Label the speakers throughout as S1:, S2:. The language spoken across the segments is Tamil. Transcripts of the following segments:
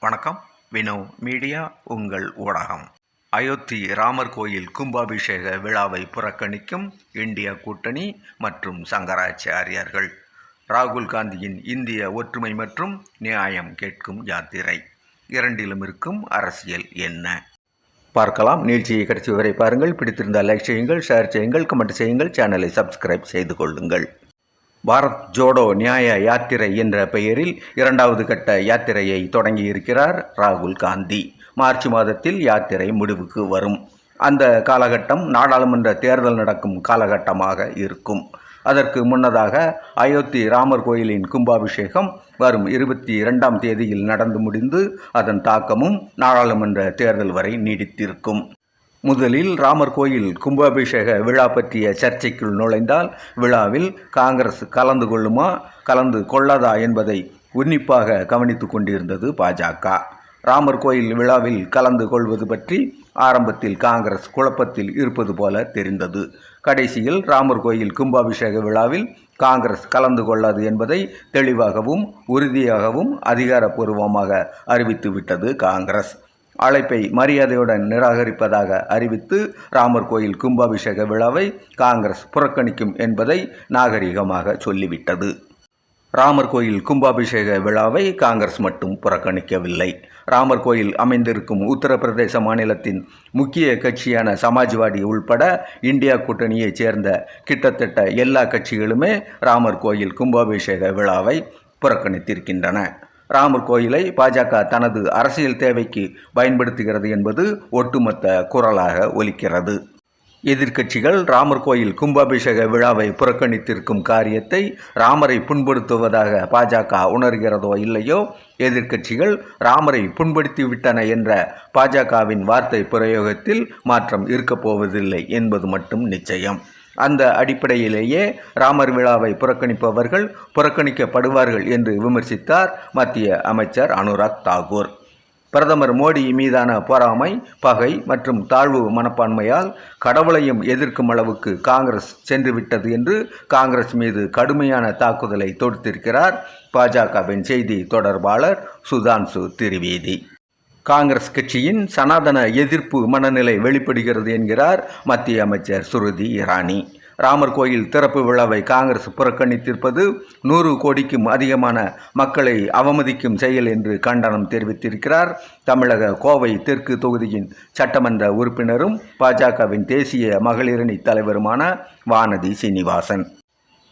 S1: வணக்கம். வினோ மீடியா உங்கள் ஊடகம். அயோத்தி ராமர் கோயில் கும்பாபிஷேக விழாவை புறக்கணிக்கும் இந்திய கூட்டணி மற்றும் சங்கராச்சாரியார்கள். ராகுல் காந்தியின் இந்திய ஒற்றுமை மற்றும் நியாயம் கேட்கும் யாத்திரை. இரண்டிலும் இருக்கும் அரசியல் என்ன? பார்க்கலாம். நிகழ்ச்சியை கடைசி வரை பாருங்கள். பிடித்திருந்தால் லைக் செய்யுங்கள் ஷேர் செய்யுங்கள் கமெண்ட் செய்யுங்கள் சேனலை சப்ஸ்கிரைப் செய்து கொள்ளுங்கள். பாரத் ஜோடோ நியாய யாத்திரை என்ற பெயரில் இரண்டாவது கட்ட யாத்திரையை தொடங்கியிருக்கிறார் ராகுல் காந்தி. மார்ச் மாதத்தில் யாத்திரை முடிவுக்கு வரும். அந்த காலகட்டம் நாடாளுமன்ற தேர்தல் நடக்கும் காலகட்டமாக இருக்கும். அதற்கு முன்னதாக அயோத்தி ராமர் கோயிலின் கும்பாபிஷேகம் வரும் இருபத்தி இரண்டாம் தேதியில் நடந்து முடிந்து அதன் தாக்கமும் நாடாளுமன்ற தேர்தல் வரை நீடித்திருக்கும். முதலில் ராமர் கோயில் கும்பாபிஷேக விழா பற்றிய சர்ச்சைக்குள் நுழைந்தால் விழாவில் காங்கிரஸ் கலந்து கொள்ளுமா கலந்து கொள்ளாதா என்பதை உன்னிப்பாக கவனித்து கொண்டிருந்தது பாஜக. ராமர் கோயில் விழாவில் கலந்து கொள்வது பற்றி ஆரம்பத்தில் காங்கிரஸ் குழப்பத்தில் இருப்பது போல தெரிந்தது. கடைசியில் ராமர் கோயில் கும்பாபிஷேக விழாவில் காங்கிரஸ் கலந்து கொள்ளாது என்பதை தெளிவாகவும் உறுதியாகவும் அதிகாரப்பூர்வமாக அறிவித்துவிட்டது காங்கிரஸ். அழைப்பை மரியாதையுடன் நிராகரிப்பதாக அறிவித்து ராமர் கோயில் கும்பாபிஷேக விழாவை காங்கிரஸ் புறக்கணிக்கும் என்பதை நாகரிகமாக சொல்லிவிட்டது. ராமர் கோயில் கும்பாபிஷேக விழாவை காங்கிரஸ் மட்டும் புறக்கணிக்கவில்லை. ராமர் கோயில் அமைந்திருக்கும் உத்தரப்பிரதேச மாநிலத்தின் முக்கிய கட்சியான சமாஜ்வாடி உள்பட இந்தியா கூட்டணியைச் சேர்ந்த கிட்டத்தட்ட எல்லா கட்சிகளுமே ராமர் கோயில் கும்பாபிஷேக விழாவை புறக்கணித்திருக்கின்றன. ராமர் கோயிலை பாஜக தனது அரசியல் தேவைக்கு பயன்படுத்துகிறது என்பது ஒட்டுமொத்த குரலாக ஒலிக்கிறது. எதிர்க்கட்சிகள் ராமர் கோயில் கும்பாபிஷேக விழாவை புறக்கணித்திருக்கும் காரியத்தை ராமரை புண்படுத்துவதாக பாஜக உணர்கிறதோ இல்லையோ எதிர்க்கட்சிகள் ராமரை புண்படுத்திவிட்டன என்ற பாஜகவின் வார்த்தை பிரயோகத்தில் மாற்றம் இருக்கப் போவதில்லை என்பது மட்டும் நிச்சயம். அந்த அடிப்படையிலேயே ராமர் விழாவை புறக்கணிப்பவர்கள் புறக்கணிக்கப்படுவார்கள் என்று விமர்சித்தார் மத்திய அமைச்சர் அனுராக் தாகூர். பிரதமர் மோடி மீதான பொறாமை பகை மற்றும் தாழ்வு மனப்பான்மையால் கடவுளையும் எதிர்க்கும் அளவுக்கு காங்கிரஸ் சென்றுவிட்டது என்று காங்கிரஸ் மீது கடுமையான தாக்குதலை தொடுத்திருக்கிறார் பாஜகவின் செய்தி தொடர்பாளர் சுதான்சு திரிவேதி. காங்கிரஸ் கட்சியின் சனாதன எதிர்ப்பு மனநிலை வெளிப்படுகிறது என்கிறார் மத்திய அமைச்சர் சுருதி இரானி. ராமர் கோயில் திறப்பு விழாவை காங்கிரஸ் புறக்கணித்திருப்பது நூறு கோடிக்கும் அதிகமான மக்களை அவமதிக்கும் செயல் என்று கண்டனம் தெரிவித்திருக்கிறார். தமிழக கோவை தெற்கு தொகுதியின் சட்டமன்ற உறுப்பினரும் பாஜகவின் தேசிய மகளிரணி தலைவருமான வானதி சீனிவாசன்.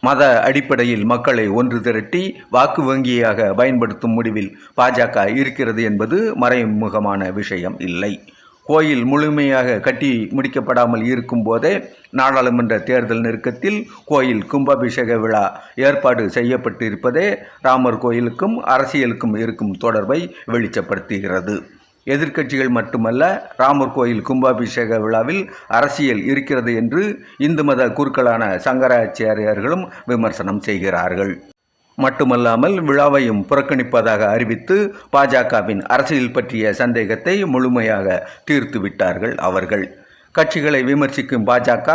S1: மத அடிப்படையில் மக்களை ஒன்று திரட்டி வாக்கு வங்கியாக பயன்படுத்தும் முடிவில் பாஜக இருக்கிறது என்பது மறைமுகமான விஷயம் இல்லை. கோயில் முழுமையாக கட்டி முடிக்கப்படாமல் இருக்கும் போதே நாடாளுமன்ற தேர்தல் நெருக்கத்தில் கோயில் கும்பாபிஷேக விழா ஏற்பாடு செய்யப்பட்டிருப்பதே ராமர் கோயிலுக்கும் அரசியலுக்கும் இருக்கும் தொடர்பை வெளிச்சப்படுத்துகிறது. எதிர்க்கட்சிகள் மட்டுமல்ல ராமர் கோயில் கும்பாபிஷேக விழாவில் அரசியல் இருக்கிறது என்று இந்து மத குருக்களான சங்கராச்சாரியர்களும் விமர்சனம் செய்கிறார்கள். மட்டுமல்லாமல் விழாவையும் புறக்கணிப்பதாக அறிவித்து பாஜகவின் அரசியல் பற்றிய சந்தேகத்தை முழுமையாக தீர்த்து விட்டார்கள் அவர்கள். கட்சிகளை விமர்சிக்கும் பாஜக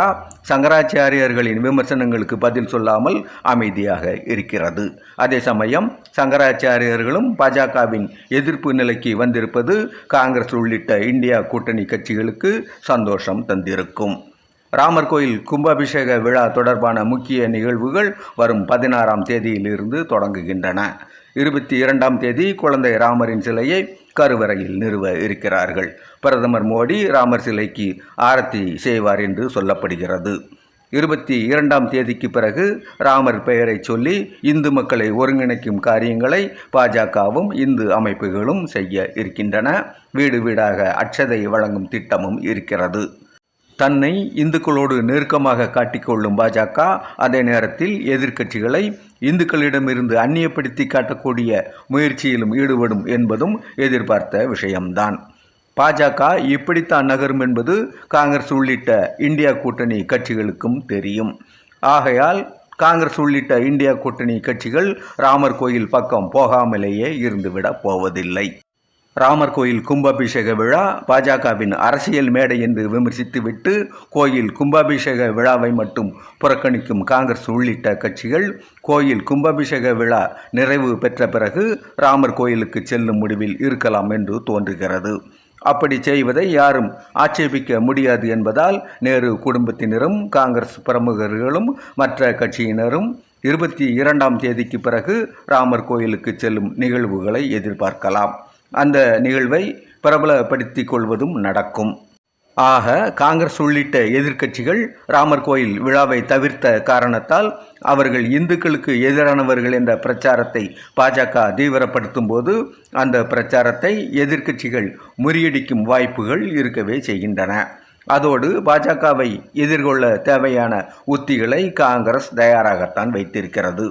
S1: சங்கராச்சாரியர்களின் விமர்சனங்களுக்கு பதில் சொல்லாமல் அமைதியாக இருக்கிறது. அதே சமயம் சங்கராச்சாரியர்களும் பாஜகவின் எதிர்ப்பு நிலைக்கு வந்திருப்பது காங்கிரஸ் உள்ளிட்ட இந்தியா கூட்டணி கட்சிகளுக்கு சந்தோஷம் தந்திருக்கும். ராமர் கோயில் கும்பாபிஷேக விழா தொடர்பான முக்கிய நிகழ்வுகள் வரும் பதினாறாம் தேதியிலிருந்து தொடங்குகின்றன. இருபத்தி இரண்டாம் தேதி குழந்தை ராமரின் சிலையை கருவறையில் நிறுவ இருக்கிறார்கள். பிரதமர் மோடி ராமர் சிலைக்கு ஆரத்தி செய்வார் என்று சொல்லப்படுகிறது. இருபத்தி இரண்டாம் தேதிக்கு பிறகு ராமர் பெயரை சொல்லி இந்து மக்களை ஒருங்கிணைக்கும் காரியங்களை பாஜகவும் இந்து அமைப்புகளும் செய்ய இருக்கின்றன. வீடு வீடாக அட்சதை வழங்கும் திட்டமும் இருக்கிறது. தன்னை இந்துக்களோடு நெருக்கமாக காட்டிக்கொள்ளும் பாஜக அதே நேரத்தில் எதிர்க்கட்சிகளை இந்துக்களிடமிருந்து அந்நியப்படுத்தி காட்டக்கூடிய முயற்சியிலும் ஈடுபடும் என்பதும் எதிர்பார்த்த விஷயம்தான். பாஜக இப்படித்தான் நகரும் என்பது காங்கிரஸ் உள்ளிட்ட இந்தியா கூட்டணி கட்சிகளுக்கும் தெரியும். ஆகையால் காங்கிரஸ் உள்ளிட்ட இந்தியா கூட்டணி கட்சிகள் ராமர் கோயில் பக்கம் போகாமலேயே இருந்துவிடப் போவதில்லை. ராமர் கோயில் கும்பாபிஷேக விழா பாஜகவின் அரசியல் மேடை என்று விமர்சித்துவிட்டு கோயில் கும்பாபிஷேக விழாவை மட்டும் புறக்கணிக்கும் காங்கிரஸ் உள்ளிட்ட கட்சிகள் கோயில் கும்பாபிஷேக விழா நிறைவு பெற்ற பிறகு ராமர் கோயிலுக்கு செல்லும் முடிவில் இருக்கலாம் என்று தோன்றுகிறது. அப்படி செய்வதை யாரும் ஆட்சேபிக்க முடியாது என்பதால் நேரு குடும்பத்தினரும் காங்கிரஸ் பிரமுகர்களும் மற்ற கட்சியினரும் இருபத்தி இரண்டாம் தேதிக்கு பிறகு ராமர் கோயிலுக்கு செல்லும் நிகழ்வுகளை எதிர்பார்க்கலாம். அந்த நிகழ்வை பிரபலப்படுத்தி கொள்வதும் நடக்கும். ஆக காங்கிரஸ் உள்ளிட்ட எதிர்க்கட்சிகள் ராமர் கோயில் விழாவை தவிர்த்த காரணத்தால் அவர்கள் இந்துக்களுக்கு எதிரானவர்கள் என்ற பிரச்சாரத்தை பாஜக தீவிரப்படுத்தும் போது அந்த பிரச்சாரத்தை எதிர்க்கட்சிகள் முறியடிக்கும் வாய்ப்புகள் இருக்கவே செய்கின்றன. அதோடு பாஜகவை எதிர்கொள்ள தேவையான உத்திகளை காங்கிரஸ் தயாராகத்தான் வைத்திருக்கிறது.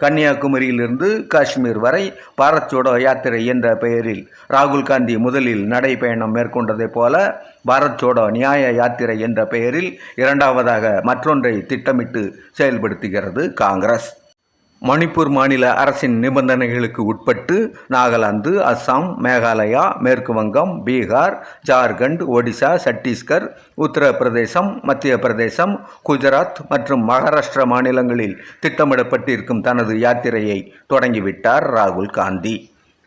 S1: கன்னியாகுமரியிலிருந்து காஷ்மீர் வரை பாரத் ஜோடோ யாத்திரை என்ற பெயரில் ராகுல் காந்தி முதலில் நடைபயணம் மேற்கொண்டதைப் போல பாரத் ஜோடோ நியாய யாத்திரை என்ற பெயரில் இரண்டாவதாக மற்றொன்றை திட்டமிட்டு செயல்படுத்துகிறது காங்கிரஸ். மணிப்பூர் மாநில அரசின் நிபந்தனைகளுக்கு உட்பட்டு நாகாலாந்து அஸ்ஸாம் மேகாலயா மேற்கு வங்கம் பீகார் ஜார்க்கண்ட் ஒடிசா சத்தீஸ்கர் உத்தரப்பிரதேசம் மத்திய பிரதேசம் குஜராத் மற்றும் மகாராஷ்டிரா மாநிலங்களில் திட்டமிடப்பட்டிருக்கும் தனது யாத்திரையை தொடங்கிவிட்டார் ராகுல் காந்தி.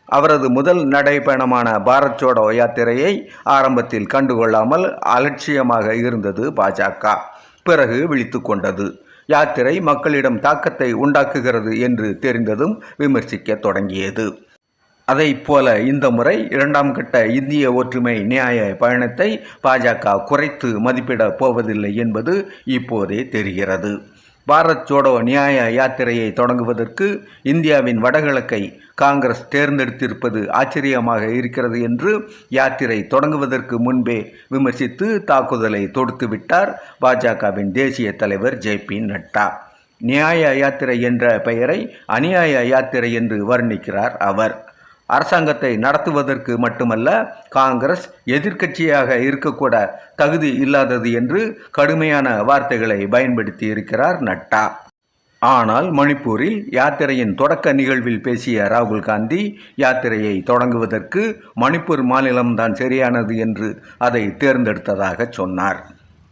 S1: அவரது முதல் நடைப்பயணமான பாரத் ஜோடோ யாத்திரையை ஆரம்பத்தில் கண்டுகொள்ளாமல் அலட்சியமாக இருந்தது பாஜக பிறகு விழித்து கொண்டது. யாத்திரை மக்களிடம் தாக்கத்தை உண்டாக்குகிறது என்று தெரிந்ததும் விமர்சிக்க தொடங்கியது. அதை போல இந்த முறை இரண்டாம் கட்ட இந்திய ஒற்றுமை நியாய பயணத்தை பாஜக குறைத்து மதிப்பிடப் போவதில்லை என்பது இப்போதே தெரிகிறது. பாரத் ஜோடோ நியாய யாத்திரையை தொடங்குவதற்கு இந்தியாவின் வடகிழக்கை காங்கிரஸ் தேர்ந்தெடுத்திருப்பது ஆச்சரியமாக இருக்கிறது என்று யாத்திரை தொடங்குவதற்கு முன்பே விமர்சித்து தாக்குதலை தொடுத்துவிட்டார் பாஜகவின் தேசிய தலைவர் ஜே பி நட்டா. நியாய யாத்திரை என்ற பெயரை அநியாய யாத்திரை என்று வர்ணிக்கிறார் அவர். அரசாங்கத்தை நடத்துவதற்கு மட்டுமல்ல காங்கிரஸ் எதிர்க்கட்சியாக இருக்கக்கூட தகுதி இல்லாதது என்று கடுமையான வார்த்தைகளை பயன்படுத்தி இருக்கிறார் நட்டா. ஆனால் மணிப்பூரில் யாத்திரையின் தொடக்க நிகழ்வில் பேசிய ராகுல் காந்தி யாத்திரையை தொடங்குவதற்கு மணிப்பூர் மாநிலம்தான் சரியானது என்று அதை தேர்ந்தெடுத்ததாக சொன்னார்.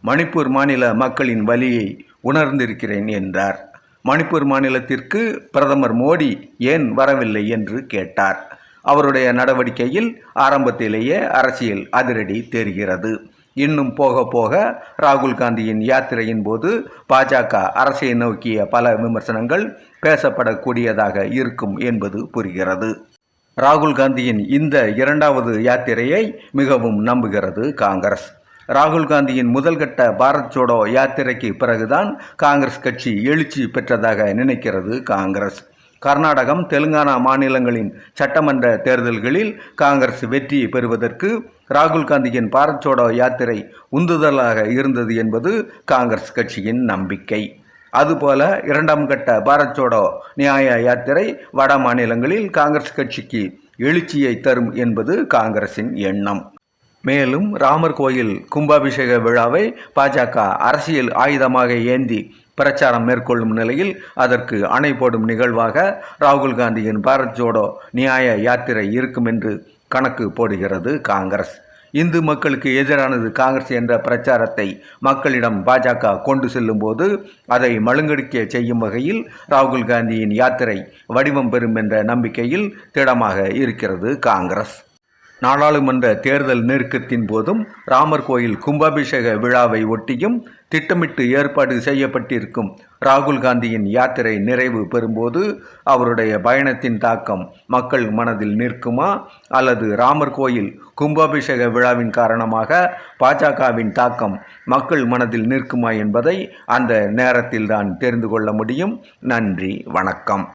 S1: மணிப்பூர் மாநில மக்களின் வலியை உணர்ந்திருக்கிறேன் என்றார். மணிப்பூர் மாநிலத்திற்கு பிரதமர் மோடி ஏன் வரவில்லை என்று கேட்டார். அவருடைய நடவடிக்கையில் ஆரம்பத்திலேயே அரசியல் அதிரடி தெரிகிறது. இன்னும் போக போக ராகுல் காந்தியின் யாத்திரையின் போது பாஜக அரசை நோக்கிய பல விமர்சனங்கள் பேசப்படக்கூடியதாக இருக்கும் என்பது புரிகிறது. ராகுல் காந்தியின் இந்த இரண்டாவது யாத்திரையை மிகவும் நம்புகிறது காங்கிரஸ். ராகுல் காந்தியின் முதல்கட்ட பாரத் ஜோடோ யாத்திரைக்கு பிறகுதான் காங்கிரஸ் கட்சி எழுச்சி பெற்றதாக நினைக்கிறது காங்கிரஸ். கர்நாடகம் தெலுங்கானா மாநிலங்களின் சட்டமன்ற தேர்தல்களில் காங்கிரஸ் வெற்றி பெறுவதற்கு ராகுல் காந்தியின் பாரத் சோடோ யாத்திரை உந்துதலாக இருந்தது என்பது காங்கிரஸ் கட்சியின் நம்பிக்கை. அதுபோல இரண்டாம் கட்ட பாரத் சோடோ நியாய யாத்திரை வட மாநிலங்களில் காங்கிரஸ் கட்சிக்கு எழுச்சியை தரும் என்பது காங்கிரசின் எண்ணம். மேலும் ராமர் கோயில் கும்பாபிஷேக விழாவை பாஜக அரசியல் ஆயுதமாக ஏந்தி பிரச்சாரம் மேற்கொள்ளும் நிலையில் அதற்கு அணை போடும் நிகழ்வாக ராகுல் காந்தியின் பாரத் ஜோடோ நியாய யாத்திரை இருக்கும் என்று கணக்கு போடுகிறது காங்கிரஸ். இந்து மக்களுக்கு எதிரானது காங்கிரஸ் என்ற பிரச்சாரத்தை மக்களிடம் பாஜக கொண்டு செல்லும்போது அதை மழுங்கடிக்க செய்யும் வகையில் ராகுல் காந்தியின் யாத்திரை வடிவம் பெறும் என்ற நம்பிக்கையில் திடமாக இருக்கிறது காங்கிரஸ். நாடாளுமன்ற தேர்தல் நெருக்கத்தின் போதும் ராமர் கோயில் கும்பாபிஷேக விழாவை ஒட்டியும் திட்டமிட்டு ஏற்பாடு செய்யப்பட்டிருக்கும் ராகுல் காந்தியின் யாத்திரை நிறைவு பெறும்போது அவருடைய பயணத்தின் தாக்கம் மக்கள் மனதில் நிற்குமா அல்லது ராமர் கோயில் கும்பாபிஷேக விழாவின் காரணமாக பாஜகவின் தாக்கம் மக்கள் மனதில் நிற்குமா என்பதை அந்த நேரத்தில்தான் தெரிந்து கொள்ள முடியும். நன்றி வணக்கம்.